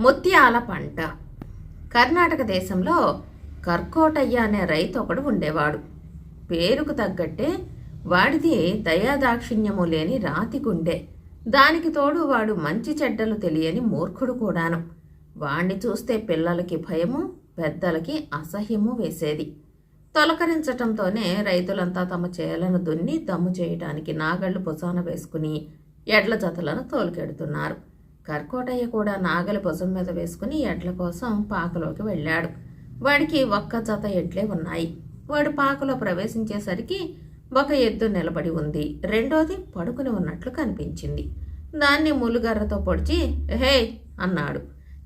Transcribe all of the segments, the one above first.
ముత్యాల పంట. కర్ణాటక దేశంలో కర్కోటయ్య అనే రైతు ఒకడు ఉండేవాడు. పేరుకు తగ్గట్టే వాడిది దయాదాక్షిణ్యము లేని రాతి గుండె. దానికి తోడు వాడు మంచి చెడ్డలు తెలియని మూర్ఖుడు కూడాను. వాణ్ణి చూస్తే పిల్లలకి భయము పెద్దలకి అసహ్యము వేసేది. తొలకరించటంతోనే రైతులంతా తమ చేలను దున్ని దమ్ము చేయటానికి నాగళ్ళు పొసాన వేసుకుని ఎడ్ల జతలను తోలుకెడుతున్నారు. కర్కోటయ్య కూడా నాగలి భుజం మీద వేసుకుని ఎడ్ల కోసం పాకలోకి వెళ్ళాడు. వాడికి ఒక్క జత ఎడ్లే ఉన్నాయి. వాడు పాకలో ప్రవేశించేసరికి ఒక ఎద్దు నిలబడి ఉంది. రెండోది పడుకుని ఉన్నట్లు కనిపించింది. దాన్ని ములుగర్రతో పొడిచి హే అన్నాడు.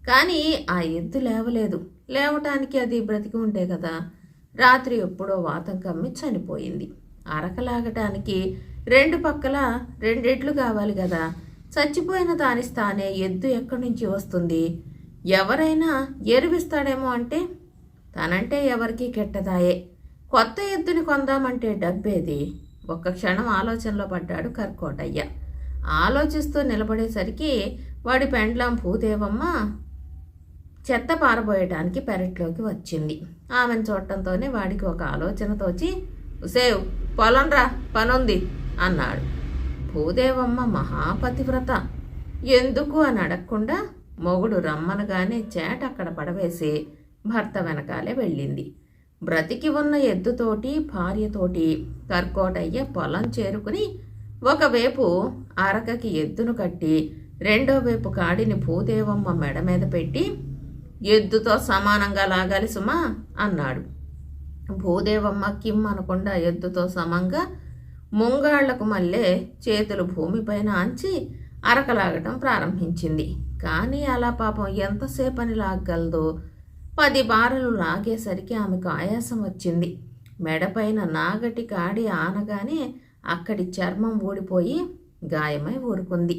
కానీ ఆ ఎద్దు లేవలేదు. లేవటానికి అది బ్రతికి ఉంటే కదా. రాత్రి ఎప్పుడో వాతం కమ్మి చనిపోయింది. అరకలాగటానికి రెండు పక్కల రెండెట్లు కావాలి కదా. చచ్చిపోయిన దాని స్థానే ఎద్దు ఎక్కడి నుంచి వస్తుంది? ఎవరైనా ఎరువిస్తాడేమో అంటే తనంటే ఎవరికీ కెట్టదాయే. కొత్త ఎద్దుని కొందామంటే డబ్బేది? ఒక్క క్షణం ఆలోచనలో పడ్డాడు కర్కోటయ్య. ఆలోచిస్తూ నిలబడేసరికి వాడి పెండ్లాం భూదేవమ్మ చెత్త పారబోయటానికి పెరట్లోకి వచ్చింది. ఆమెను చూడటంతోనే వాడికి ఒక ఆలోచన తోచి సేవ్ పొలం రా పనుంది అన్నాడు. భూదేవమ్మ మహాపతివ్రత. ఎందుకు అని అడగకుండా మొగుడు రమ్మనగానే చేట అక్కడ పడవేసి భర్త వెనకాలే వెళ్ళింది. బ్రతికి ఉన్న ఎద్దుతోటి భార్యతోటి కర్కోటయ్య పొలం చేరుకుని ఒకవైపు అరకకి ఎద్దును కట్టి రెండో వైపు కాడిని భూదేవమ్మ మెడ మీద పెట్టి ఎద్దుతో సమానంగా లాగాలి సుమా అన్నాడు. భూదేవమ్మ కిమ్ అనకుండా ఎద్దుతో సమంగా ముంగాళ్ళకు మళ్ళే చేతులు భూమిపైన అంచి అరకలాగటం ప్రారంభించింది. కానీ అలా పాపం ఎంతసేపని లాగగలదో? పది బారలు లాగేసరికి ఆమెకు ఆయాసం వచ్చింది. మెడపైన నాగటి కాడి ఆనగానే అక్కడి చర్మం ఊడిపోయి గాయమై ఊరుకుంది.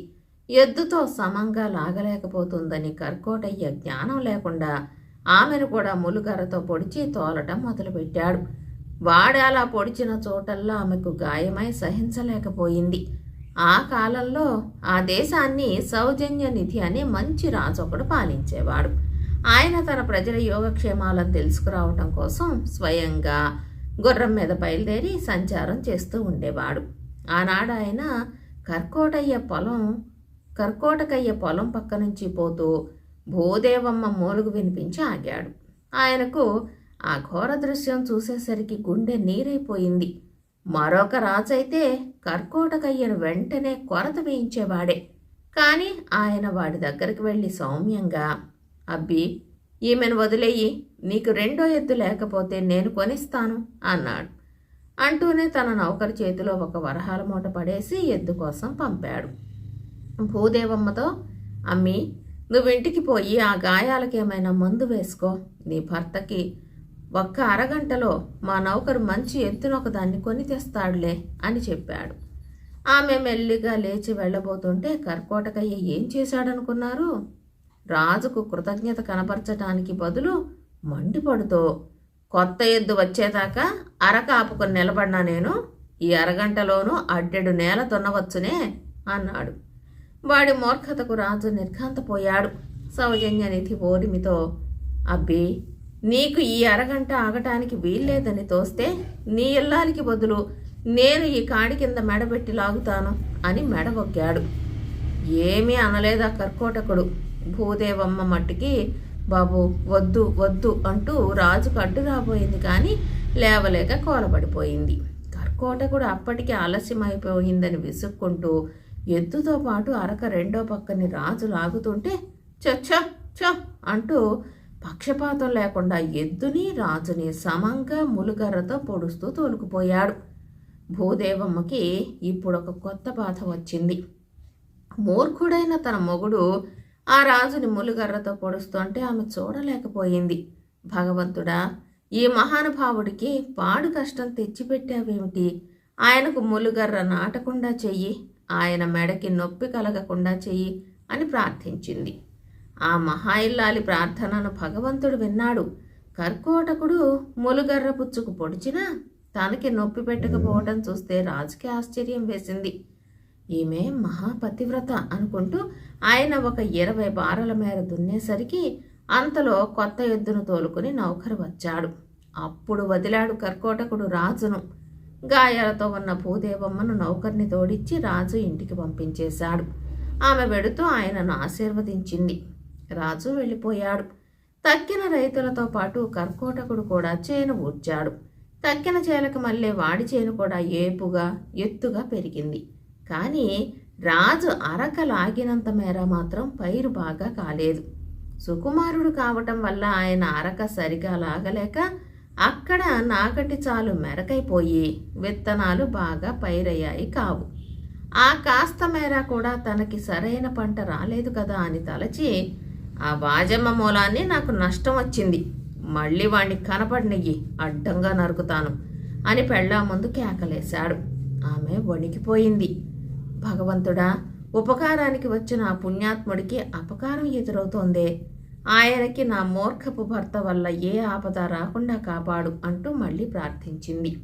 ఎద్దుతో సమంగా లాగలేకపోతుందని కర్కోటయ్య జ్ఞానం లేకుండా ఆమెను కూడా ములుగరతో పొడిచి తోలటం మొదలుపెట్టాడు. వాడు పొడిచిన చోటల్లో ఆమెకు గాయమై సహించలేకపోయింది. ఆ కాలంలో ఆ దేశాన్ని సౌజన్య నిధి అనే మంచి రాజు ఒకడు పాలించేవాడు. ఆయన తన ప్రజల యోగక్షేమాలను తెలుసుకురావటం కోసం స్వయంగా గుర్రం మీద బయలుదేరి సంచారం చేస్తూ ఉండేవాడు. ఆనాడు ఆయన కర్కోటయ్య పొలం కర్కోటకయ్య పొలం పక్క నుంచి పోతూ భూదేవమ్మ మూలుగు వినిపించి ఆగాడు. ఆయనకు ఆ ఘోర దృశ్యం చూసేసరికి గుండె నీరైపోయింది. మరొక రాజైతే కర్కోటకయ్యను వెంటనే కొరత వేయించేవాడే. కానీ ఆయన వాడి దగ్గరికి వెళ్ళి సౌమ్యంగా అబ్బి ఈమెను వదిలేయి నీకు రెండో ఎద్దు లేకపోతే నేను కొనిస్తాను అన్నాడు. అంటూనే తన నౌకరు చేతిలో ఒక వరహాల మూట పడేసి ఎద్దు కోసం పంపాడు. భూదేవమ్మతో అమ్మి నువ్వు ఇంటికి పోయి ఆ గాయాలకేమైనా మందు వేసుకో. నీ భర్తకి ఒక్క అరగంటలో మా నౌకరు మంచి ఎత్తున ఒకదాన్ని కొని తెస్తాడులే అని చెప్పాడు. ఆమె మెల్లిగా లేచి వెళ్ళబోతుంటే కర్కోటకయ్య ఏం చేశాడనుకున్నారు? రాజుకు కృతజ్ఞత కనపరచటానికి బదులు మండిపడుతో కొత్త ఎద్దు వచ్చేదాకా అరకాపుకొని నిలబడినా నేను ఈ అరగంటలోనూ అడ్డెడు నేల తున్నవచ్చునే అన్నాడు. వాడి మూర్ఖతకు రాజు నిర్ఘాంతపోయాడు. సౌజన్యనిధి ఓరిమితో అబ్బి నీకు ఈ అరగంట ఆగటానికి వీల్లేదని తోస్తే నీ ఇల్లాలికి బదులు నేను ఈ కాడి కింద మెడబెట్టి లాగుతాను అని మెడగొక్కాడు ఏమీ అనలేదా కర్కోటకుడు. భూదేవమ్మ మట్టికి బాబు వద్దు వద్దు అంటూ రాజుకు అడ్డు రాబోయింది కానీ లేవలేక కోలబడిపోయింది. కర్కోటకుడు అప్పటికి ఆలస్యమైపోయిందని విసుక్కుంటూ ఎద్దుతో పాటు అరక రెండో పక్కని రాజు లాగుతుంటే చచ్చ చ అంటూ పక్షపాతం లేకుండా ఎద్దుని రాజుని సమంగా ములుగర్రతో పొడుస్తూ తోలుకుపోయాడు. భూదేవమ్మకి ఇప్పుడు ఒక కొత్త బాధ వచ్చింది. మూర్ఖుడైన తన మొగుడు ఆ రాజుని ములుగర్రతో పొడుస్తుంటే ఆమె చూడలేకపోయింది. భగవంతుడా ఈ మహానుభావుడికి పాడు కష్టం తెచ్చిపెట్టావేమిటి? ఆయనకు ములుగర్ర నాటకుండా చెయ్యి ఆయన మెడకి నొప్పి కలగకుండా చెయ్యి అని ప్రార్థించింది. ఆ మహాయిల్లాలి ప్రార్థనను భగవంతుడు విన్నాడు. కర్కోటకుడు ములుగర్ర పుచ్చుకు పొడిచినా తనకి నొప్పి పెట్టకపోవటం చూస్తే రాజుకి ఆశ్చర్యం వేసింది. ఈమె మహాపతివ్రత అనుకుంటూ ఆయన ఒక ఇరవై బారల మేర దున్నేసరికి అంతలో కొత్త ఎద్దును తోలుకుని నౌకరు వచ్చాడు. అప్పుడు వదిలాడు కర్కోటకుడు రాజును. గాయాలతో ఉన్న భూదేవమ్మను నౌకర్ని తోడిచ్చి రాజు ఇంటికి పంపించేశాడు. ఆమె వెడుతూ ఆయనను ఆశీర్వదించింది. రాజు వెళ్ళిపోయాడు. తక్కిన రైతులతో పాటు కర్కోటకుడు కూడా చేను ఊడ్చాడు. తక్కిన చేలకు మళ్ళీ వాడి చేను కూడా ఏపుగా ఎత్తుగా పెరిగింది. కానీ రాజు అరక లాగినంత మేర మాత్రం పైరు బాగా కాలేదు. సుకుమారుడు కావటం వల్ల ఆయన అరక సరిగా లాగలేక అక్కడ నాగటి చాలు మెరకైపోయి విత్తనాలు బాగా పైరయ్యాయి కావు. ఆ కాస్త మేర కూడా తనకి సరైన పంట రాలేదు కదా అని తలచి ఆ వాజమ్మ మూలాన్ని నాకు నష్టం వచ్చింది. మళ్ళీ వాణ్ణి కనపడినయ్యి అడ్డంగా నరుకుతాను అని పెళ్ళా ముందు కేకలేశాడు. ఆమె వణికిపోయింది. భగవంతుడా ఉపకారానికి వచ్చిన ఆ పుణ్యాత్ముడికి అపకారం ఎదురవుతోందే. ఆయనకి నా మూర్ఖపు భర్త వల్ల ఏ ఆపద రాకుండా కాపాడు అంటూ మళ్ళీ ప్రార్థించింది.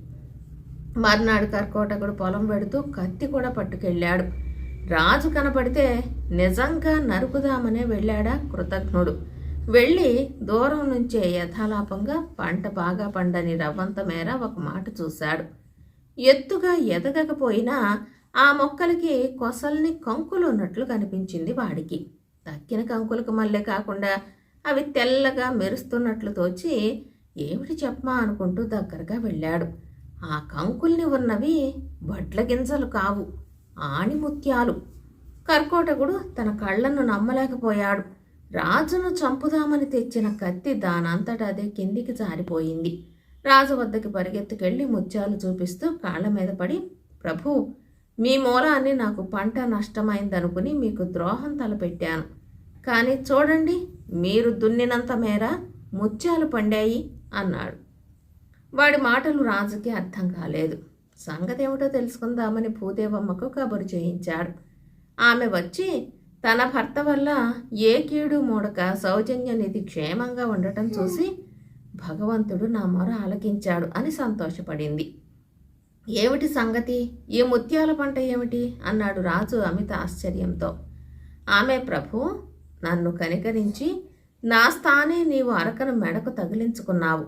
మర్నాడు కర్కోటకుడు పొలం పెడుతూ కత్తి కూడా పట్టుకెళ్ళాడు. రాజు కనపడితే నిజంగా నరుకుదామనే వెళ్ళాడా కృతజ్ఞుడు. వెళ్ళి దూరం నుంచే యథాలాపంగా పంట బాగా పండని రవ్వంత మేర ఒక మాట చూశాడు. ఎత్తుగా ఎదగకపోయినా ఆ మొక్కలకి కొసల్ని కంకులు ఉన్నట్లు కనిపించింది వాడికి. తక్కిన కంకులకు మళ్ళీ కాకుండా అవి తెల్లగా మెరుస్తున్నట్లు తోచి ఏమిటి చెప్పమా అనుకుంటూ దగ్గరగా వెళ్ళాడు. ఆ కంకుల్ని ఉన్నవి వడ్ల గింజలు కావు. ఆణిముత్యాలు. కర్కోటకుడు తన కళ్ళను నమ్మలేకపోయాడు. రాజును చంపుదామని తెచ్చిన కత్తి దానంతట అదే కిందికి జారిపోయింది. రాజు వద్దకి పరిగెత్తుకెళ్ళి ముత్యాలు చూపిస్తూ కాళ్ళ మీద పడి ప్రభు మీ మూలాన్ని నాకు పంట నష్టమైందనుకుని మీకు ద్రోహం తలపెట్టాను. కానీ చూడండి మీరు దున్నినంత మేర ముత్యాలు పండాయి అన్నాడు. వాడి మాటలు రాజుకి అర్థం కాలేదు. సంగతి ఏమిటో తెలుసుకుందామని భూదేవమ్మకు కబురు చేయించాడు. ఆమె వచ్చి తన భర్త వల్ల ఏ కీడు మూడక సౌజన్య నిధి క్షేమంగా ఉండటం చూసి భగవంతుడు నా మొర ఆలకించాడు అని సంతోషపడింది. ఏమిటి సంగతి? ఈ ముత్యాల పంట ఏమిటి? అన్నాడు రాజు అమిత ఆశ్చర్యంతో. ఆమె ప్రభు నన్ను కనికరించి నా స్థానే నీవు అరకను మెడకు తగిలించుకున్నావు.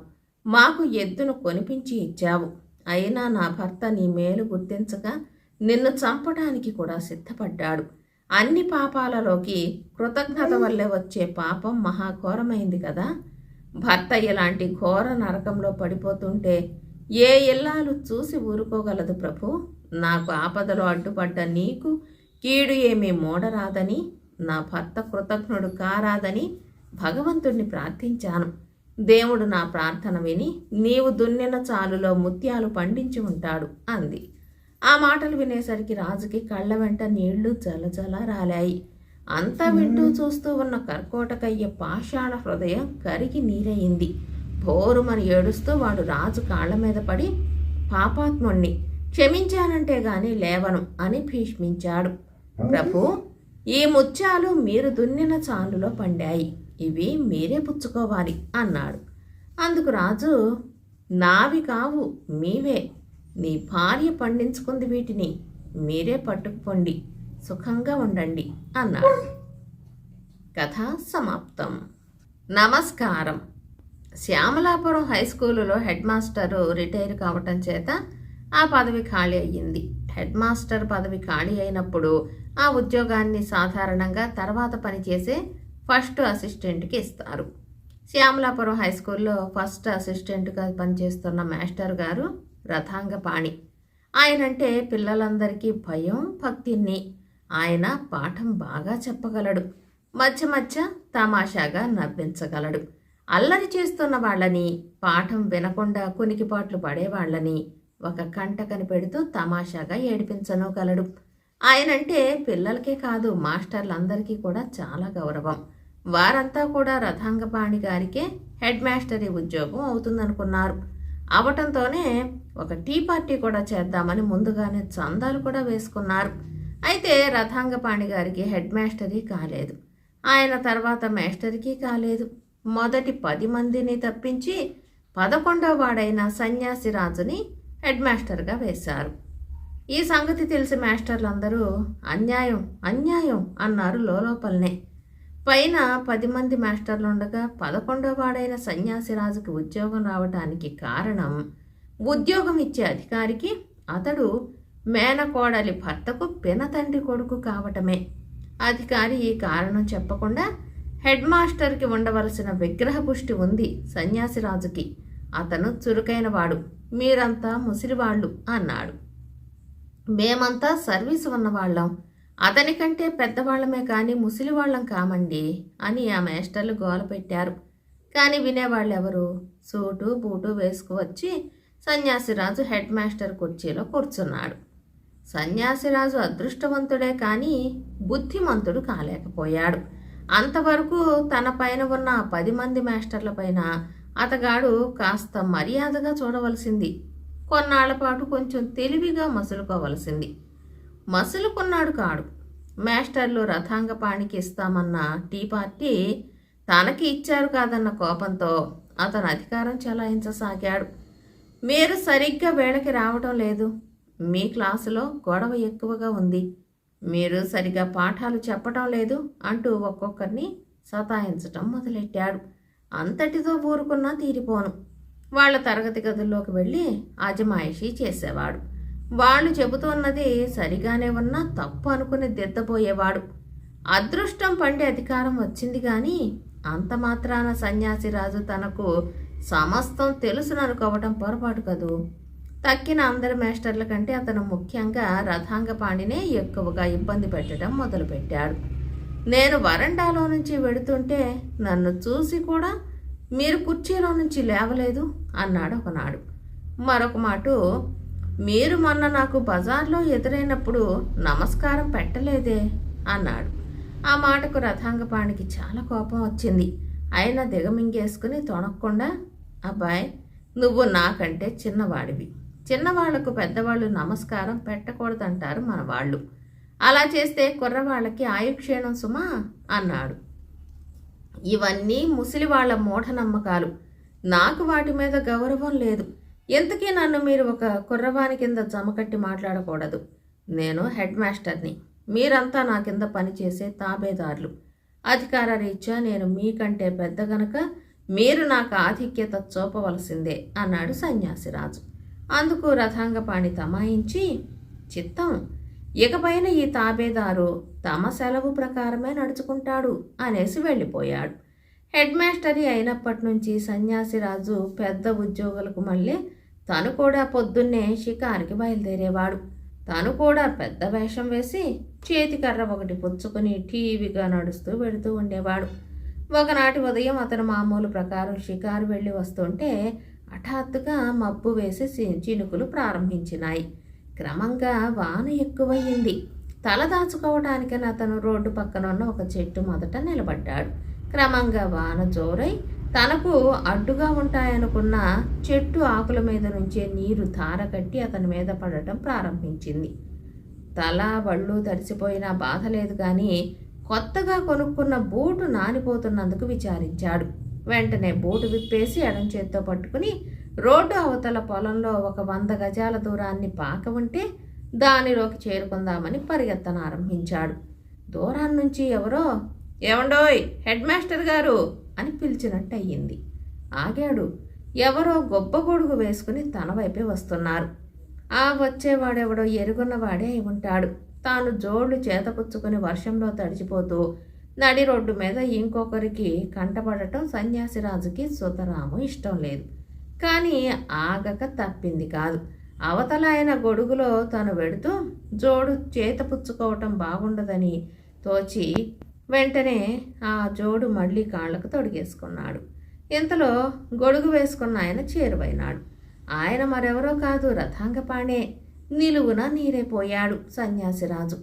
మాకు ఎద్దును కొనిపించి ఇచ్చావు. అయినా నా భర్త నీ మేలు గుర్తించగా నిన్ను చంపడానికి కూడా సిద్ధపడ్డాడు. అన్ని పాపాలలోకి కృతజ్ఞత వల్లే వచ్చే పాపం మహాఘోరమైంది కదా. భర్త ఇలాంటి ఘోర నరకంలో పడిపోతుంటే ఏ ఇల్లాలు చూసి ఊరుకోగలదు ప్రభు? నాకు ఆపదలో అడ్డుపడ్డ నీకు కీడు ఏమీ మూడరాదని నా భర్త కృతజ్ఞుడు కారాదని భగవంతుణ్ణి ప్రార్థించాను. దేవుడు నా ప్రార్థన విని నీవు దున్నిన చాలులో ముత్యాలు పండించి ఉంటాడు అంది. ఆ మాటలు వినేసరికి రాజుకి కళ్ళ వెంట నీళ్ళు జలజల రాలాయి. అంతా వింటూ చూస్తూ ఉన్న కర్కోటకయ్య పాషాణ హృదయం కరిగి నీరయింది భోరుమని ఏడుస్తూ వాడు రాజు కాళ్ళ మీద పడి పాపాత్ముణ్ణి క్షమించానంటే గాని లేవను అని భీష్మించాడు. ప్రభు ఈ ముత్యాలు మీరు దున్నిన చాలులో పండాయి. ఇవి మీరే పుచ్చుకోవాలి అన్నాడు. అందుకు రాజు నావి కావు మీవే. నీ భార్య పండించుకుంది వీటిని మీరే పట్టుకుపోండి సుఖంగా ఉండండి అన్నాడు. కథ సమాప్తం. నమస్కారం. శ్యామలాపురం హై స్కూలులో హెడ్ మాస్టరు రిటైర్ కావటం చేత ఆ పదవి ఖాళీ అయ్యింది. హెడ్ మాస్టర్ పదవి ఖాళీ అయినప్పుడు ఆ ఉద్యోగాన్ని సాధారణంగా తర్వాత పనిచేసే ఫస్ట్ అసిస్టెంట్కి ఇస్తారు. శ్యామలాపురం హై స్కూల్లో ఫస్ట్ అసిస్టెంట్గా పనిచేస్తున్న మాస్టర్ గారు రథాంగపాణి. ఆయనంటే పిల్లలందరికీ భయం భక్తిని ఆయన పాఠం బాగా చెప్పగలడు. మధ్య మధ్య తమాషాగా నవ్వించగలడు. అల్లరి చేస్తున్న వాళ్ళని పాఠం వినకుండా కునికిపాట్లు పడేవాళ్ళని ఒక కంట కనిపెడుతూ తమాషాగా ఏడిపించనగలడు. ఆయనంటే పిల్లలకే కాదు మాస్టర్లందరికీ కూడా చాలా గౌరవం. వారంతా కూడా రథాంగపాణి గారికే హెడ్ మాస్టరీ ఉద్యోగం అవుతుందనుకున్నారు. అవటంతోనే ఒక టీ పార్టీ కూడా చేద్దామని ముందుగానే చందాలు కూడా వేసుకున్నారు. అయితే రథాంగపాణి గారికి హెడ్ మాస్టరీ కాలేదు. ఆయన తర్వాత మాస్టర్కి కాలేదు. మొదటి పది మందిని తప్పించి పదకొండవ వాడైన సన్యాసి రాజుని హెడ్ మాస్టర్గా వేశారు. ఈ సంగతి తెలిసి మాస్టర్లందరూ అన్యాయం అన్యాయం అన్నారు లోపలనే పైన పది మంది మాస్టర్లు ఉండగా పదకొండో వాడైన సన్యాసిరాజుకి ఉద్యోగం రావడానికి కారణం ఉద్యోగం ఇచ్చే అధికారికి అతడు మేనకోడలి భర్తకు పినతండ్రి కొడుకు కావటమే. అధికారి ఈ కారణం చెప్పకుండా హెడ్ మాస్టర్కి ఉండవలసిన విగ్రహ పుష్టి ఉంది సన్యాసిరాజుకి. అతను చురుకైన వాడు మీరంతా ముసిరివాళ్ళు అన్నాడు. మేమంతా సర్వీస్ ఉన్నవాళ్ళం. అతనికంటే పెద్దవాళ్ళమే కానీ ముసిలివాళ్ళం కామండి అని ఆ మేస్టర్లు గోల పెట్టారు. కానీ వినేవాళ్ళెవరు? సూటు బూటు వేసుకువచ్చి సన్యాసిరాజు హెడ్ మాస్టర్ కుర్చీలో కూర్చున్నాడు. సన్యాసిరాజు అదృష్టవంతుడే కానీ బుద్ధిమంతుడు కాలేకపోయాడు. అంతవరకు తన పైన ఉన్న పది మంది మాస్టర్ల పైన అతగాడు కాస్త మర్యాదగా చూడవలసింది. కొన్నాళ్ళ పాటు కొంచెం తెలివిగా మసులుకోవలసింది. మసులుకున్నాడు కాడు. మాస్టర్లు రథాంగపాణికి ఇస్తామన్న టీ పార్టీ తనకి ఇచ్చారు కాదన్న కోపంతో అతను అధికారం చెలాయించసాగాడు. మీరు సరిగ్గా వేళకి రావటం లేదు. మీ క్లాసులో గొడవ ఎక్కువగా ఉంది. మీరు సరిగా పాఠాలు చెప్పటం లేదు అంటూ ఒక్కొక్కరిని సతాయించటం మొదలెట్టాడు. అంతటితో ఊరుకున్నా తీరిపోను. వాళ్ళ తరగతి గదుల్లోకి వెళ్ళి అజమాయిషీ చేసేవాడు. వాళ్ళు చెబుతున్నది సరిగానే ఉన్నా తప్పు అనుకుని దిద్దపోయేవాడు అదృష్టం పండే అధికారం వచ్చింది కానీ అంత మాత్రాన సన్యాసిరాజు తనకు సమస్తం తెలుసుననుకోవటం పొరపాటు కదూ? తక్కిన అందరి మేస్టర్ల కంటే అతను ముఖ్యంగా రథాంగపాణినే ఎక్కువగా ఇబ్బంది పెట్టడం మొదలుపెట్టాడు. నేను వరండాలో నుంచి వెడుతుంటే నన్ను చూసి కూడా మీరు కుర్చీలో నుంచి లేవలేదు? అన్నాడు ఒకనాడు. మరొక మాట మీరు మొన్న నాకు బజార్లో ఎదురైనప్పుడు నమస్కారం పెట్టలేదే? అన్నాడు. ఆ మాటకు రథాంగపాణికి చాలా కోపం వచ్చింది. అయినా దిగమింగేసుకుని తొణక్కుండా అబ్బాయి నువ్వు నాకంటే చిన్నవాడివి. చిన్నవాళ్ళకు పెద్దవాళ్ళు నమస్కారం పెట్టకూడదంటారు మన వాళ్ళు అలా చేస్తే కుర్రవాళ్ళకి ఆయుక్షేణం సుమా? అన్నాడు. ఇవన్నీ ముసలి వాళ్ళ మూఢనమ్మకాలు. నాకు వాటి మీద గౌరవం లేదు. ఎందుకే నన్ను మీరు ఒక కుర్రవాని కింద జమకట్టి మాట్లాడకూడదు? నేను హెడ్ మాస్టర్ని. మీరంతా నా కింద పనిచేసే తాబేదారులు. అధికార రీత్యా నేను మీకంటే పెద్ద గనక మీరు నాకు ఆధిక్యత చూపవలసిందే అన్నాడు సన్యాసిరాజు. అందుకు రథాంగపాణి తమాయించి చిత్తం ఇకపైన ఈ తాబేదారు తమ సెలవు ప్రకారమే నడుచుకుంటాడు అనేసి వెళ్ళిపోయాడు. హెడ్ మాస్టరీ అయినప్పటి నుంచి సన్యాసిరాజు పెద్ద ఉద్యోగులకు మళ్ళీ తను కూడా పొద్దున్నే షికారికి బయలుదేరేవాడు. తను కూడా పెద్ద వేషం వేసి చేతికర్ర ఒకటి పుచ్చుకుని టీవీగా నడుస్తూ వెడుతూ ఉండేవాడు. ఒకనాటి ఉదయం అతను మామూలు ప్రకారం షికారు వెళ్ళి వస్తుంటే హఠాత్తుగా మబ్బు వేసి చినుకులు ప్రారంభించినాయి. క్రమంగా వాన ఎక్కువయ్యింది. తల దాచుకోవటానికని అతను రోడ్డు పక్కన ఉన్న ఒక చెట్టు మొదట నిలబడ్డాడు. క్రమంగా వాన జోరై తనకు అడ్డుగా ఉంటాయనుకున్న చెట్టు ఆకుల మీద నుంచే నీరు ధారకట్టి అతని మీద పడటం ప్రారంభించింది. తల బళ్ళు తడిసిపోయినా బాధ లేదు కానీ కొత్తగా కొనుక్కున్న బూటు నానిపోతున్నందుకు విచారించాడు. వెంటనే బూటు విప్పేసి ఎడం చేత్తో పట్టుకుని రోడ్డు అవతల పొలంలో ఒక వంద గజాల దూరాన్ని పాక ఉంటే దానిలోకి చేరుకుందామని పరిగెత్తనారంభించాడు. దూరం నుంచి ఎవరో ఏమండోయ్ హెడ్ మాస్టర్ గారు! అని పిలిచినట్టు అయ్యింది ఆగాడు. ఎవరో గొప్ప గొడుగు వేసుకుని తన వైపే వస్తున్నారు. ఆ వచ్చేవాడెవడో ఎరుగున్నవాడే అయి ఉంటాడు. తాను జోళ్ళు చేతపుచ్చుకుని వర్షంలో తడిచిపోతూ నడి రోడ్డు మీద ఇంకొకరికి కంటపడటం సన్యాసిరాజుకి సుతరాము ఇష్టం లేదు. కానీ ఆగక తప్పింది కాదు. అవతల ఆయన గొడుగులో తను వెడుతూ జోడు చేతపుచ్చుకోవటం బాగుండదని తోచి వెంటనే ఆ జోడు మళ్ళీ కాళ్ళకు తొడిగేసుకున్నాడు. ఇంతలో గొడుగు వేసుకున్న ఆయన చేరువైనాడు. ఆయన మరెవరో కాదు రథాంగపాణే. నిలువున నీరైపోయాడు సన్యాసిరాజు.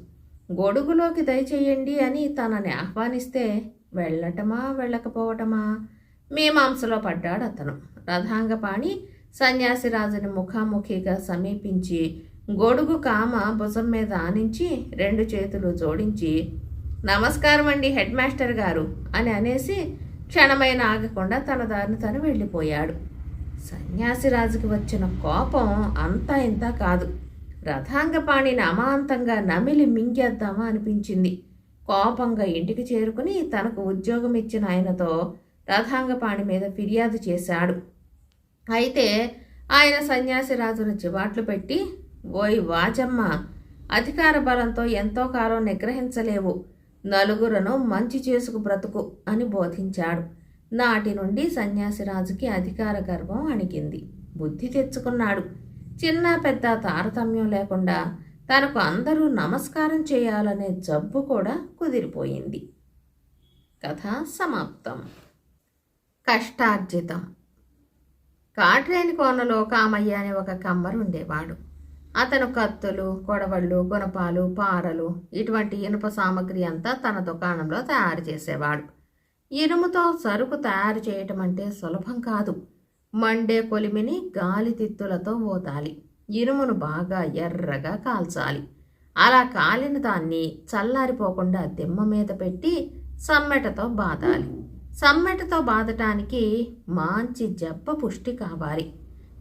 గొడుగులోకి దయచేయండి అని తనని ఆహ్వానిస్తే వెళ్ళటమా వెళ్ళకపోవటమా? మీమాంసలో పడ్డాడు అతను రథాంగపాణి సన్యాసిరాజుని ముఖాముఖిగా సమీపించి గొడుగు కామ భుజం మీద ఆనించి రెండు చేతులు జోడించి నమస్కారం అండి హెడ్ మాస్టర్ గారు అని అనేసి క్షణమైన ఆగకుండా తన దారిని తను వెళ్ళిపోయాడు. సన్యాసిరాజుకి వచ్చిన కోపం అంతా ఇంత కాదు. రథాంగపాణిని అమాంతంగా నమిలి మింగేద్దామా అనిపించింది. కోపంగా ఇంటికి చేరుకుని తనకు ఉద్యోగం ఇచ్చిన ఆయనతో రథాంగపాణి మీద ఫిర్యాదు చేశాడు. అయితే ఆయన సన్యాసి రాజును చివాట్లు పెట్టి ఓయ్ వాచమ్మ అధికార బలంతో ఎంతో కాలం నిగ్రహించలేవు. నలుగురను మంచి చేసుకు బ్రతుకు అని బోధించాడు. నాటి నుండి సన్యాసి రాజుకి అధికార గర్వం అణిగింది. బుద్ధి తెచ్చుకున్నాడు. చిన్న పెద్ద తారతమ్యం లేకుండా తనకు అందరూ నమస్కారం చేయాలనే జబ్బు కూడా కుదిరిపోయింది. కథ సమాప్తం. కష్టార్జితం. కాట్రేని కోనలో కామయ్య అనే ఒక కమ్మరు ఉండేవాడు. అతను కత్తులు కొడవళ్ళు గుణపాలు పారలు ఇటువంటి ఇనుప సామగ్రి అంతా తన దుకాణంలో తయారు చేసేవాడు. ఇనుముతో సరుకు తయారు చేయటం అంటే సులభం కాదు. మండే కొలిమిని గాలి తిత్తులతో ఓతాలి ఇనుమును బాగా ఎర్రగా కాల్చాలి. అలా కాలిన దాన్ని చల్లారిపోకుండా దిమ్మ మీద పెట్టి సమ్మెటతో బాదాలి. సమ్మెటతో బాధటానికి మంచి జబ్బ పుష్టి కావాలి.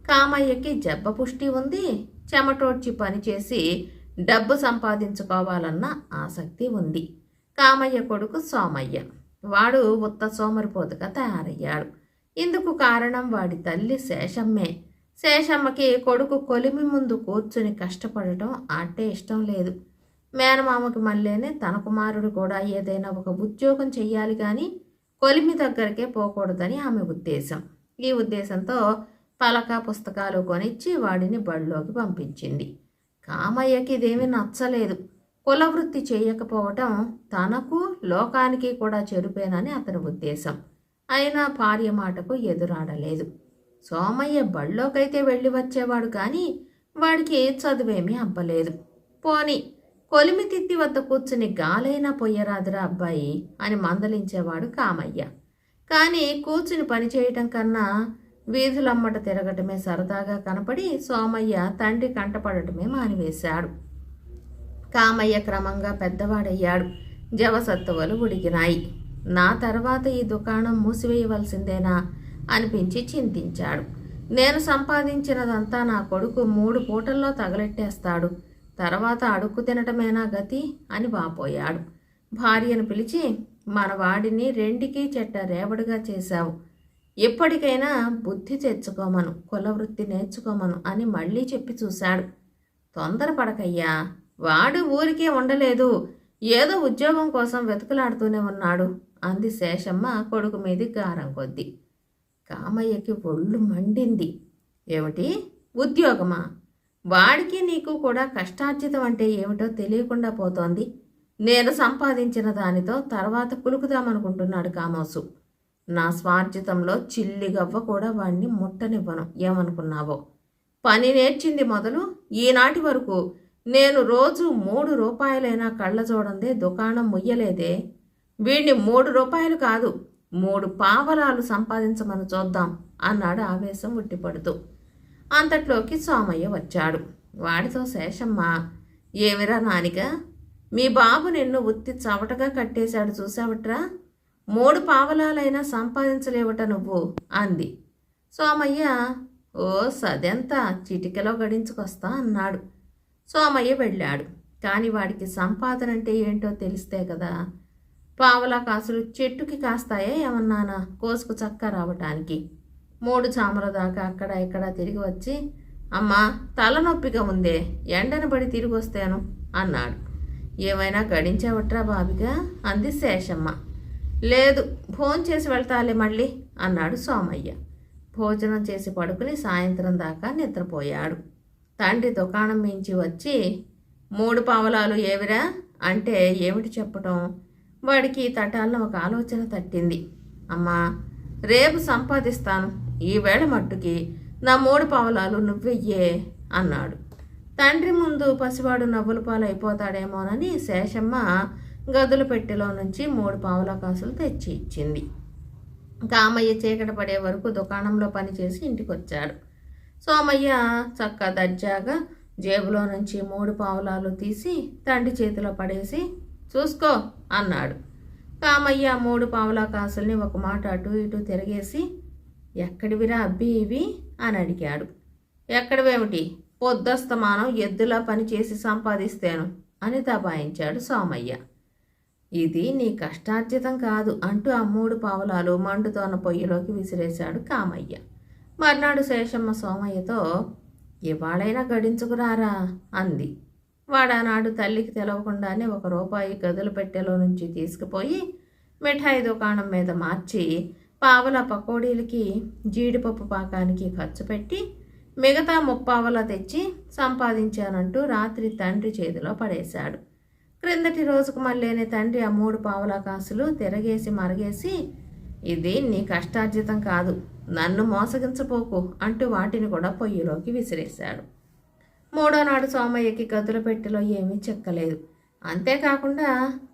కామయ్యకి జబ్బ పుష్టి ఉంది. చెమటోడ్చి పనిచేసి డబ్బు సంపాదించుకోవాలన్న ఆసక్తి ఉంది. కామయ్య కొడుకు సోమయ్య. వాడు ఉత్త సోమరిపోతుగా తయారయ్యాడు. ఇందుకు కారణం వాడి తల్లి శేషమ్మే. శేషమ్మకి కొడుకు కొలిమి ముందు కూర్చుని కష్టపడటం అంటే ఇష్టం లేదు. మేనమామకి మళ్ళీనే తన కుమారుడు కూడా ఏదైనా ఒక ఉద్యోగం చెయ్యాలి కానీ కొలిమి దగ్గరికే పోకూడదని ఆమె ఉద్దేశం. ఈ ఉద్దేశంతో పలక పుస్తకాలు కొనిచ్చి వాడిని బడిలోకి పంపించింది. కామయ్యకి ఇదేమీ నచ్చలేదు. కులవృత్తి చేయకపోవటం తనకు లోకానికి కూడా చెరుపేనని అతని ఉద్దేశం. అయినా భార్య మాటకు ఎదురాడలేదు. సోమయ్య బళ్ళోకైతే వెళ్ళి వచ్చేవాడు కానీ వాడికి చదువేమీ అబ్బలేదు. పోని కొలిమి తిత్తి వద్ద కూర్చుని గాలైనా పొయ్యరాదురా అబ్బాయి అని మందలించేవాడు కామయ్య. కానీ కూర్చుని పని చేయటం కన్నా వీధులమ్మట తిరగటమే సరదాగా కనపడి సోమయ్య తండ్రి కంటపడటమే మానివేశాడు. కామయ్య క్రమంగా పెద్దవాడయ్యాడు. జవసత్తువలు ఉడికినాయి నా తర్వాత ఈ దుకాణం మూసివేయవలసిందేనా అనిపించి చింతించాడు. నేను సంపాదించినదంతా నా కొడుకు మూడు పూటల్లో తగలెట్టేస్తాడు. తర్వాత అడుక్కు తినటమేనా గతి? అని వాపోయాడు. భార్యను పిలిచి మన వాడిని రెండికి చెట్ట రేవడిగా చేశావు. ఎప్పటికైనా బుద్ధి తెచ్చుకోమను కులవృత్తి నేర్చుకోమను అని మళ్ళీ చెప్పి చూశాడు. తొందరపడకయ్యా వాడు ఊరికే ఉండలేదు. ఏదో ఉద్యోగం కోసం వెతుకులాడుతూనే ఉన్నాడు అంది శేషమ్మ కొడుకు మీది గారం కొద్ది. కామయ్యకి ఒళ్ళు మండింది. ఏమిటి? ఉద్యోగమా? వాడికి నీకు కూడా కష్టార్జితం అంటే ఏమిటో తెలియకుండా పోతోంది. నేను సంపాదించిన దానితో తర్వాత కులుకుదామనుకుంటున్నాడు కామోసు. నా స్వార్జితంలో చిల్లిగవ్వ కూడా వాణ్ణి ముట్టనివ్వను. ఏమనుకున్నావో? పని నేర్చింది మొదలు ఈనాటి వరకు నేను రోజు మూడు రూపాయలైనా కళ్ళ చూడందే దుకాణం ముయ్యలేదే. వీడిని మూడు రూపాయలు కాదు మూడు పావలాలు సంపాదించమని చూద్దాం అన్నాడు ఆవేశం ఉట్టిపడుతూ. అంతట్లోకి సోమయ్య వచ్చాడు. వాడితో శేషమ్మ ఏమిరా నానిగా మీ బాబు నిన్ను ఉత్తి చవటగా కట్టేశాడు చూసావట్రా? మూడు పావలాలైనా సంపాదించలేవట నువ్వు అంది. సోమయ్య ఓ సదెంత చిటికలో గడించుకొస్తా అన్నాడు. సోమయ్య వెళ్ళాడు. కానీ వాడికి సంపాదన అంటే ఏంటో తెలిస్తే కదా పావలా కాసులు చెట్టుకి కాస్తాయే ఏమన్నానా? కోసుకు చక్క రావటానికి. మూడు చామల దాకా అక్కడ ఇక్కడ తిరిగి వచ్చి అమ్మా తలనొప్పిగా ఉందే ఎండను పడి తిరిగి వస్తాను అన్నాడు. ఏమైనా గడించావట్రా బాబిగా? అంది శేషమ్మ. లేదు భోజనం చేసి వెళ్తాలే మళ్ళీ అన్నాడు సోమయ్య. భోజనం చేసి పడుకుని సాయంత్రం దాకా నిద్రపోయాడు. తండ్రి దుకాణం మించి వచ్చి మూడు పావలాలు ఏవిరా? అంటే ఏమిటి చెప్పటం? వాడికి తటాలను ఒక ఆలోచన తట్టింది. అమ్మా రేపు సంపాదిస్తాను ఈవేళ మట్టుకి నా మూడు పావలాలు నువ్వెయ్యే అన్నాడు. తండ్రి ముందు పసివాడు నవ్వుల పాలైపోతాడేమోనని శేషమ్మ గదుల పెట్టెలో నుంచి మూడు పావుల కాసులు తెచ్చి ఇచ్చింది. కామయ్య చీకట పడే వరకు దుకాణంలో పనిచేసి ఇంటికి వచ్చాడు సోమయ్య చక్క దర్జాగా జేబులో నుంచి మూడు పావులాలు తీసి తండ్రి చేతిలో పడేసి చూసుకో అన్నాడు. కామయ్య మూడు పావులా కాసుల్ని ఒక మాట అటు ఇటు తిరిగేసి ఎక్కడివిరా అబ్బి ఇవి? అని అడిగాడు. ఎక్కడవేమిటి? పొద్దస్తమానం ఎద్దులా పనిచేసి సంపాదిస్తాను అని దబాయించాడు సోమయ్య. ఇది నీ కష్టార్జితం కాదు అంటూ ఆ మూడు పావులాలు మండుతోన్న పొయ్యిలోకి విసిరేశాడు కామయ్య. మర్నాడు శేషమ్మ సోమయ్యతో ఇవాళైనా గడించుకురారా? అంది. వాడానాడు తల్లికి తెలవకుండానే ఒక రూపాయి గదులు పెట్టెలో నుంచి తీసుకుపోయి మిఠాయి దుకాణం మీద మార్చి పావల పకోడీలకి జీడిపప్పు పాకానికి ఖర్చు పెట్టి మిగతా ముప్పావల తెచ్చి సంపాదించానంటూ రాత్రి తండ్రి చేతిలో పడేశాడు. క్రిందటి రోజుకు మళ్ళీనే తండ్రి ఆ మూడు పావుల కాసులు తిరగేసి మరగేసి ఇది నీ కష్టార్జితం కాదు నన్ను మోసగించపోకు అంటూ వాటిని కూడా పొయ్యిలోకి విసిరేశాడు. మూడో నాడు సోమయ్యకి గదుల పెట్టెలో ఏమీ చెక్కలేదు. అంతేకాకుండా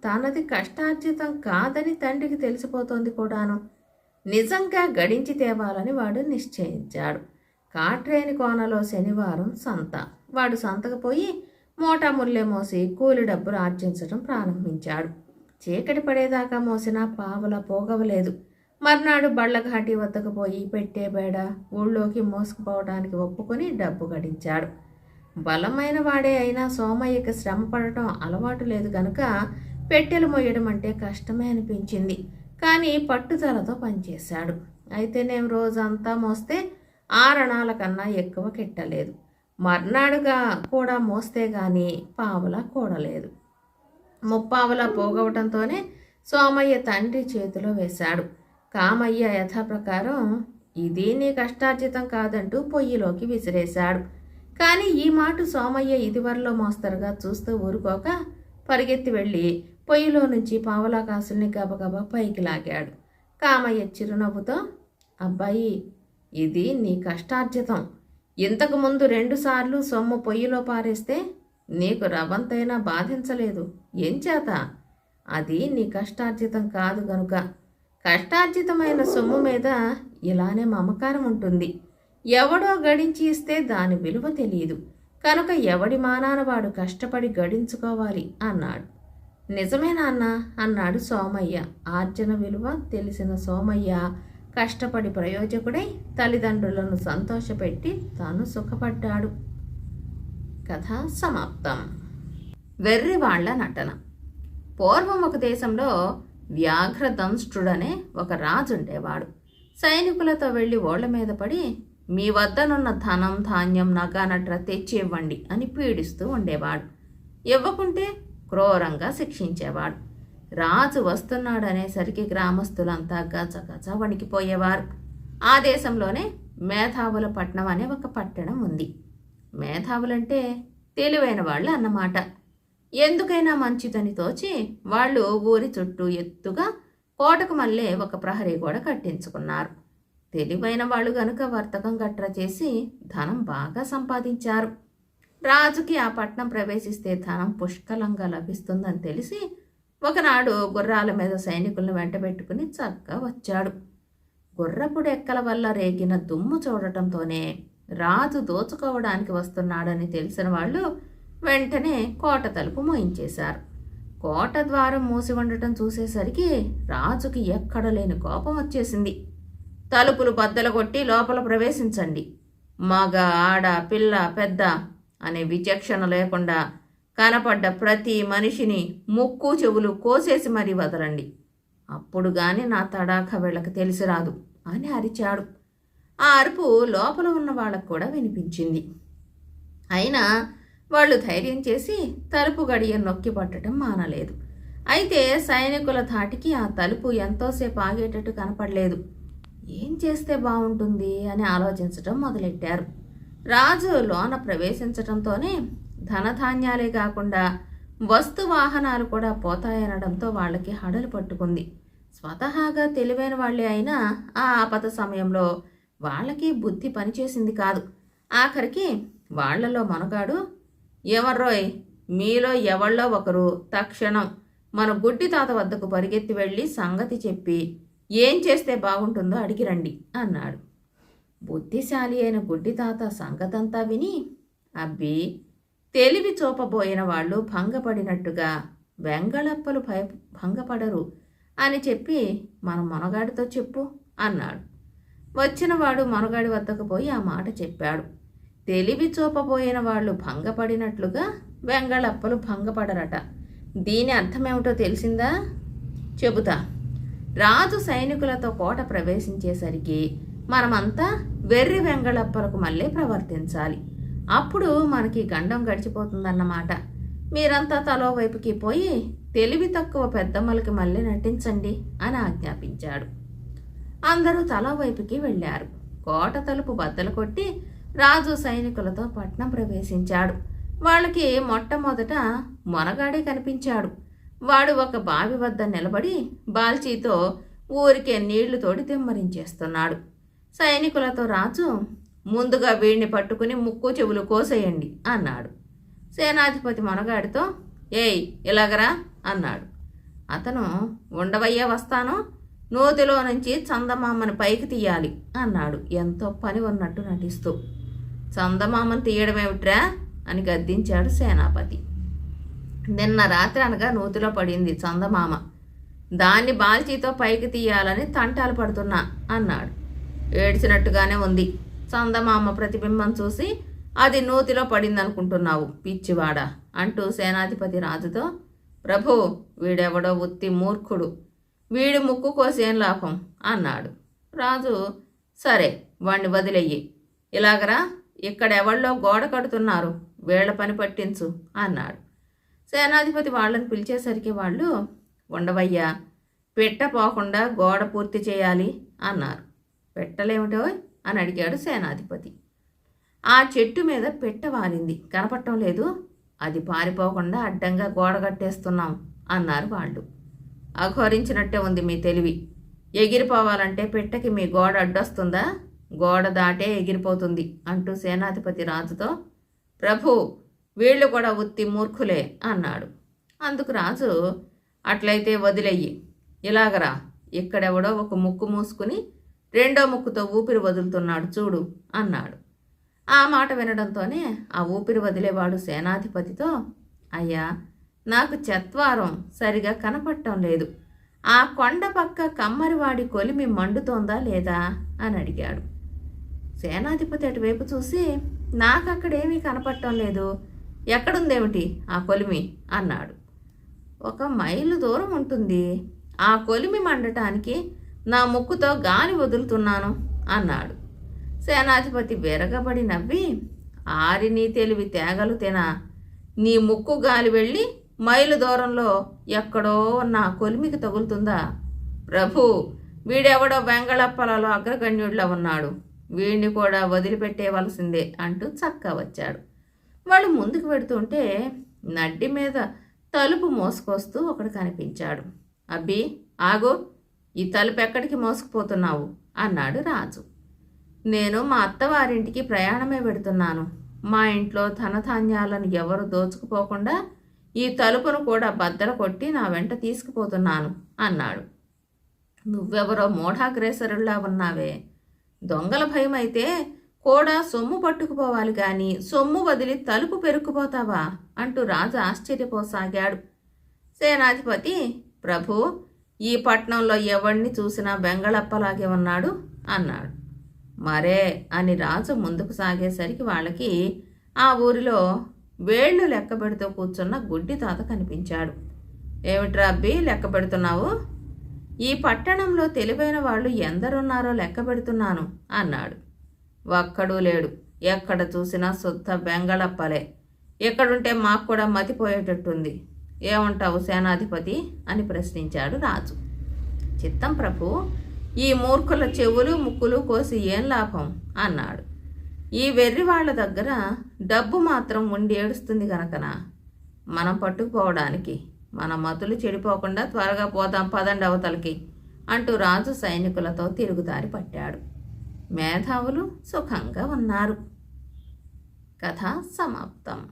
తనది కష్టార్జితం కాదని తండ్రికి తెలిసిపోతోంది కూడాను. నిజంగా గడించి తేవాలని వాడు నిశ్చయించాడు. కాట్రేని కోనలో శనివారం సంత. వాడు సంతకు పోయి మోటా ముల్లే మోసి కూలి డబ్బులు ఆర్జించడం ప్రారంభించాడు. చీకటి పడేదాకా మోసిన పావల పోగవలేదు. మర్నాడు బళ్ళఘాటి వద్దకు పోయి పెట్టే బేడ ఊళ్ళోకి మోసుకుపోవడానికి ఒప్పుకొని డబ్బు గడించాడు. బలమైన వాడే అయినా సోమయ్యకి శ్రమ పడటం అలవాటు లేదు గనుక పెట్టెలు మొయ్యడం అంటే కష్టమే అనిపించింది. కానీ పట్టుదలతో పనిచేశాడు. అయితేనేం రోజంతా మోస్తే ఆరణాల కన్నా ఎక్కువ కెట్టలేదు. మర్నాడుగా కూడా మోస్తే గాని పావుల కూడలేదు. ముప్పావుల పోగవటంతోనే సోమయ్య తండ్రి చేతిలో వేశాడు. కామయ్య యథాప్రకారం ఇది నీ కష్టార్జితం కాదంటూ పొయ్యిలోకి విసిరేశాడు. కానీ ఈ మాట సోమయ్య ఇదివరలో మోస్తరుగా చూస్తూ ఊరుకోక పరిగెత్తి వెళ్ళి పొయ్యిలో నుంచి పావలా కాసుల్ని గబగబా పైకి లాగాడు. కామయ్య చిరునవ్వుతో అబ్బాయి ఇది నీ కష్టార్జితం. ఇంతకుముందు రెండుసార్లు సొమ్ము పొయ్యిలో పారేస్తే నీకు రవంతైనా బాధించలేదు. ఏం చేత? అది నీ కష్టార్జితం కాదు గనుక. కష్టార్జితమైన సొమ్ము మీద ఇలానే మమకారం ఉంటుంది. ఎవడో గడించి ఇస్తే దాని విలువ తెలియదు కనుక ఎవడి మానాన వాడు కష్టపడి గడించుకోవాలి అన్నాడు. నిజమే నాన్న అన్నాడు సోమయ్య. ఆర్జన విలువ తెలిసిన సోమయ్య కష్టపడి ప్రయోజకుడై తల్లిదండ్రులను సంతోషపెట్టి తాను సుఖపడ్డాడు. కథ సమాప్తం. వెర్రివాళ్ళ నటన. పూర్వం ఒక దేశంలో వ్యాఘ్రదంష్టుడనే ఒక రాజు ఉండేవాడు సైనికులతో వెళ్ళి ఓళ్ళ మీద పడి మీ వద్దనున్న ధనం ధాన్యం నగానట్ర తెచ్చి ఇవ్వండి అని పీడిస్తూ ఉండేవాడు. ఇవ్వకుంటే క్రూరంగా శిక్షించేవాడు. రాజు వస్తున్నాడనేసరికి గ్రామస్తులంతా గజగజ వణికిపోయేవారు. ఆ దేశంలోనే మేధావుల పట్నం అనే ఒక పట్టణం ఉంది. మేధావులంటే తెలివైన వాళ్ళు అన్నమాట. ఎందుకైనా మంచిదని తోచి వాళ్ళు ఊరి చుట్టూ ఎత్తుగా కోటకు మళ్ళీ ఒక ప్రహరీ కూడా కట్టించుకున్నారు. తెలివైన వాళ్ళు గనుక వర్తకం గట్రా చేసి ధనం బాగా సంపాదించారు. రాజుకి ఆ పట్నం ప్రవేశిస్తే ధనం పుష్కలంగా లభిస్తుందని తెలిసి ఒకనాడు గుర్రాల మీద సైనికులను వెంటబెట్టుకుని చక్కగా వచ్చాడు. గుర్రపు డెక్కల వల్ల రేగిన దుమ్ము చూడటంతోనే రాజు దోచుకోవడానికి వస్తున్నాడని తెలిసిన వాళ్ళు వెంటనే కోట తలుపు మోయించేశారు. కోట ద్వారం మూసి ఉండటం చూసేసరికి రాజుకి ఎక్కడ లేని కోపం వచ్చేసింది. తలుపులు బద్దలు కొట్టి లోపల ప్రవేశించండి. మగ ఆడ పిల్ల పెద్ద అనే విచక్షణ లేకుండా కనపడ్డ ప్రతి మనిషిని ముక్కు చెవులు కోసేసి మరీ వదలండి. అప్పుడు గాని నా తడాక వీళ్ళకి తెలిసి రాదు అని అరిచాడు. ఆ అరుపు లోపల ఉన్న వాళ్ళకు కూడా వినిపించింది. అయినా వాళ్ళు ధైర్యం చేసి తలుపు గడియ నొక్కి పట్టడం మానలేదు. అయితే సైనికుల ధాటికి ఆ తలుపు ఎంతోసేపు ఆగేటట్టు కనపడలేదు. ఏం చేస్తే బాగుంటుంది అని ఆలోచించడం మొదలెట్టారు. రాజు లోన ప్రవేశించటంతోనే ధనధాన్యాలే కాకుండా వస్తు వాహనాలు కూడా పోతాయనడంతో వాళ్ళకి హడలు పట్టుకుంది. స్వతహాగా తెలివైన వాళ్ళే అయినా ఆ ఆపద సమయంలో వాళ్ళకి బుద్ధి పనిచేసింది కాదు. ఆఖరికి వాళ్ళలో మనగాడు ఎవర్రోయ్ మీలో ఎవళ్ళో ఒకరు తక్షణం మన గుడ్డి తాత వద్దకు పరిగెత్తి వెళ్ళి సంగతి చెప్పి ఏం చేస్తే బాగుంటుందో అడిగిరండి అన్నాడు. బుద్ధిశాలి అయిన గుడ్డి తాత సంగతంతా విని అబ్బి తెలివి చూపబోయిన వాళ్ళు భంగపడినట్టుగా వెంగళప్పలు భయ భంగపడరు అని చెప్పి మన మొనగాడితో చెప్పు అన్నాడు. వచ్చినవాడు మొనగాడి వద్దకు పోయి ఆ మాట చెప్పాడు. తెలివి చూపబోయిన వాళ్ళు భంగపడినట్లుగా వెంగళప్పలు భంగపడరట. దీని అర్థమేమిటో తెలిసిందా? చెబుతా. రాజు సైనికులతో కోట ప్రవేశించేసరికి మనమంతా వెర్రి వెంగళప్పలకు మళ్ళీ ప్రవర్తించాలి. అప్పుడు మనకి గండం గడిచిపోతుందన్నమాట. మీరంతా తలో వైపుకి పోయి తెలివి తక్కువ పెద్దమ్మలకి మళ్ళీ నటించండి అని ఆజ్ఞాపించాడు. అందరూ తలో వైపుకి వెళ్ళారు. కోట తలుపు బద్దలు కొట్టి రాజు సైనికులతో పట్నం ప్రవేశించాడు. వాళ్ళకి మొట్టమొదట మొనగాడే కనిపించాడు. వాడు ఒక బావి వద్ద నిలబడి బాల్చీతో ఊరికే నీళ్ళు తోడి దిమ్మరించేస్తున్నాడు. సైనికులతో రాజు ముందుగా వీడిని పట్టుకుని ముక్కు చెవులు కోసేయండి అన్నాడు. సేనాధిపతి మొనగాడితో ఏయ్ ఇలాగరా అన్నాడు. అతను ఉండవయ్యా వస్తాను. నూతిలో నుంచి చందమామని పైకి తీయాలి అన్నాడు. ఎంతో పని ఉన్నట్టు నటిస్తూ. చందమామని తీయడమేమిట్రా అని గద్దించాడు సేనాపతి. నిన్న రాత్రి అనగా నూతిలో పడింది చందమామ. దాన్ని బాల్చీతో పైకి తీయాలని తంటాలు పడుతున్నా అన్నాడు. ఏడ్చినట్టుగానే ఉంది. చందమామ ప్రతిబింబం చూసి అది నూతిలో పడిందనుకుంటున్నావు పిచ్చివాడ అంటూ సేనాధిపతి రాజుతో ప్రభు వీడెవడో ఉత్తి మూర్ఖుడు వీడి ముక్కు కోసేం లాభం అన్నాడు. రాజు సరే వాణ్ణి వదిలెయ్యి ఇలాగరా ఇక్కడెవళ్ళో గోడ కడుతున్నారు వేళ్ళ పని పట్టించు అన్నాడు. సేనాధిపతి వాళ్ళని పిలిచేసరికి వాళ్ళు ఉండవయ్యా పెట్ట పోకుండా గోడ పూర్తి చేయాలి అన్నారు. పెట్టలేమిటో అని అడిగాడు సేనాధిపతి. ఆ చెట్టు మీద పెట్ట వారింది కనపడటం లేదు. అది పారిపోకుండా అడ్డంగా గోడ కట్టేస్తున్నాం అన్నారు వాళ్ళు. అఘోరించినట్టే ఉంది మీ తెలివి. ఎగిరిపోవాలంటే పెట్టకి మీ గోడ అడ్డొస్తుందా? గోడ దాటే ఎగిరిపోతుంది అంటూ సేనాధిపతి రాజుతో ప్రభు వీళ్ళు కూడా ఉత్తి మూర్ఖులే అన్నాడు. అందుకు రాజు అట్లయితే వదిలేయి. ఇలాగరా. ఇక్కడెవడో ఒక ముక్కు మూసుకుని రెండో ముక్కుతో ఊపిరి వదులుతున్నాడు చూడు అన్నాడు. ఆ మాట వినడంతోనే ఆ ఊపిరి వదిలేవాడు సేనాధిపతితో అయ్యా నాకు చత్వారం సరిగా కనపడటం లేదు. ఆ కొండ పక్క కమ్మరివాడి కొలిమి మండుతోందా లేదా అని అడిగాడు. సేనాధిపతి అటువైపు చూసి నాకు అక్కడేమీ కనపడటం లేదు. ఎక్కడుందేమిటి ఆ కొలిమి? అన్నాడు. ఒక మైలు దూరం ఉంటుంది. ఆ కొలిమి మండటానికి నా ముక్కుతో గాలి వదులుతున్నాను అన్నాడు. సేనాధిపతి విరగబడి నవ్వి ఆరి నీ తెలివి తేగలు తినా. నీ ముక్కు గాలి వెళ్ళి మైలు దూరంలో ఎక్కడో నా కొలిమికి తగులుతుందా? ప్రభు వీడెవడో వెంగళప్పలలో అగ్రగణ్యుడిలో ఉన్నాడు. వీడిని కూడా వదిలిపెట్టేవలసిందే అంటూ చక్క వచ్చాడు. వాళ్ళు ముందుకు పెడుతుంటే నడ్డి మీద తలుపు మోసుకొస్తూ ఒకడు కనిపించాడు. అబ్బి ఆగో. ఈ తలుపు ఎక్కడికి మోసుకుపోతున్నావు? అన్నాడు రాజు. నేను మా అత్తవారింటికి ప్రయాణమే పెడుతున్నాను. మా ఇంట్లో ధనధాన్యాలను ఎవరు దోచుకుపోకుండా ఈ తలుపును కూడా బద్దలు కొట్టి నా వెంట తీసుకుపోతున్నాను అన్నాడు. నువ్వెవరో మూఢాగ్రేసరుల్లా ఉన్నావే. దొంగల భయం అయితే కూడా సొమ్ము పట్టుకుపోవాలి గాని సొమ్ము వదిలి తలుపు పెరుక్కుపోతావా? అంటూ రాజు ఆశ్చర్యపోసాగాడు. సేనాధిపతి ప్రభు ఈ పట్నంలో ఎవడిని చూసినా బెంగళప్పలాగే ఉన్నాడు అన్నాడు. మరే అని రాజు ముందుకు సాగేసరికి వాళ్ళకి ఆ ఊరిలో వేళ్ళు లెక్క పెడుతూ కూర్చున్న గుడ్డి తాత కనిపించాడు. ఏమిట్రా అబ్బి లెక్క పెడుతున్నావు? ఈ పట్టణంలో తెలివైన వాళ్ళు ఎందరున్నారో లెక్క పెడుతున్నాను అన్నాడు. ఒక్కడూ లేడు. ఎక్కడ చూసినా శుద్ధ బెంగళప్పలే. ఎక్కడుంటే మాకు కూడా మతిపోయేటట్టుంది. ఏమంటావు సేనాధిపతి అని ప్రశ్నించాడు రాజు. చిత్తం ప్రభు ఈ మూర్ఖుల చెవులు ముక్కులు కోసి ఏం లాభం? అన్నాడు. ఈ వెర్రి వాళ్ళ దగ్గర డబ్బు మాత్రం ఉండి ఏడుస్తుంది గనకనా? మనం పట్టుకుపోవడానికి మన మతులు చెడిపోకుండా త్వరగా పోతాం పదండి అవతలకి అంటూ రాజు సైనికులతో తిరుగుదారి పట్టాడు. మేధావులు సుఖంగా ఉన్నారు. కథ సమాప్తం.